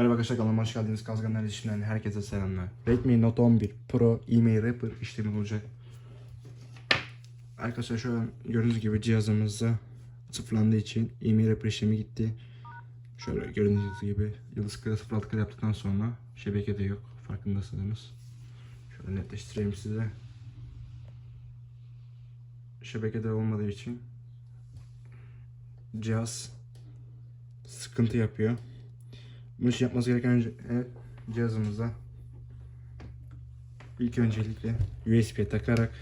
Merhaba arkadaşlar hoş geldiniz. Kazganlar işinden herkese selamlar. Redmi Note 11 Pro email wrapper işlemi olacak. Arkadaşlar şu an gördüğünüz gibi cihazımızda sıfırlandığı için email wrapper işlemi gitti. Şöyle gördüğünüz gibi yıldız kare 06 kare yaptıktan sonra şebeke de yok. Farkındasınız. Şöyle netleştireyim size. Şebeke de olmadığı için cihaz sıkıntı yapıyor. Bunun için yapması gereken önce cihazımıza ilk öncelikle USB'ye takarak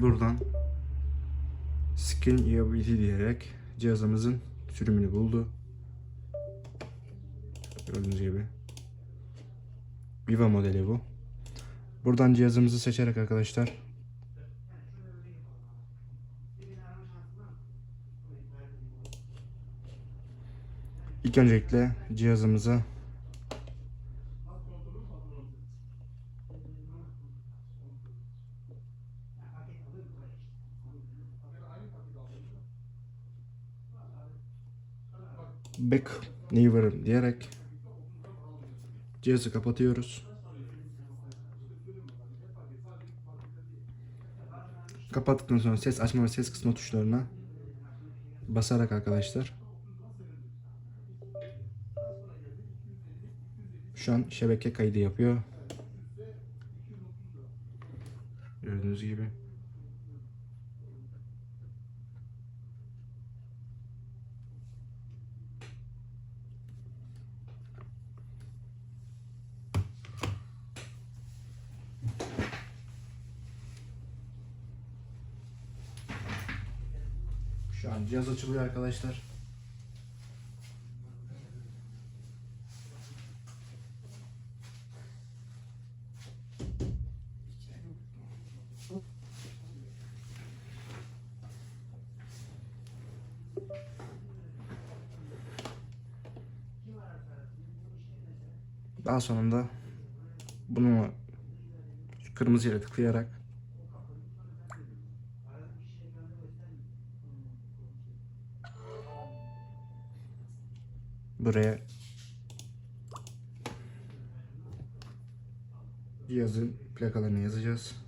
buradan Skin Usability diyerek cihazımızın sürümünü buldu. Gördüğünüz gibi. Viva modeli bu. Buradan cihazımızı seçerek arkadaşlar İlk öncelikle cihazımıza back never diyerek cihazı kapatıyoruz. Kapattıktan sonra ses açma ve ses kısma tuşlarına basarak arkadaşlar Şu an şebeke kaydı yapıyor. Gördüğünüz gibi. Şu an cihaz açılıyor arkadaşlar. Daha sonunda bunu kırmızı yere tıklayarak buraya cihazın plakalarını yazacağız.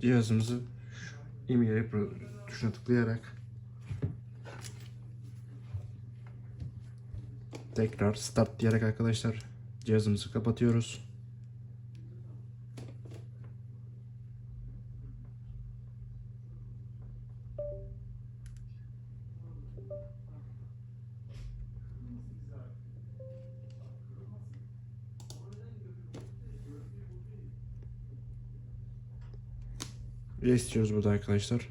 Cihazımızı email Pro tuşuna tıklayarak tekrar start diyerek arkadaşlar cihazımızı kapatıyoruz. Ve istiyoruz burada arkadaşlar.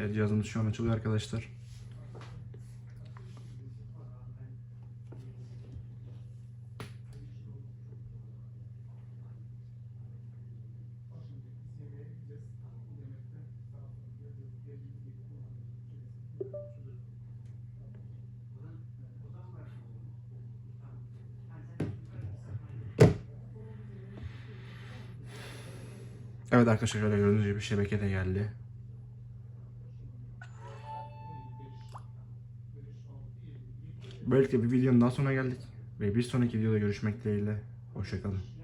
Evet cihazımız şu an açılıyor arkadaşlar. Evet arkadaşlar gördüğünüz gibi şebeke de geldi. Böylelikle bir videonun daha sonuna geldik. Ve bir sonraki videoda görüşmek dileğiyle. Hoşçakalın.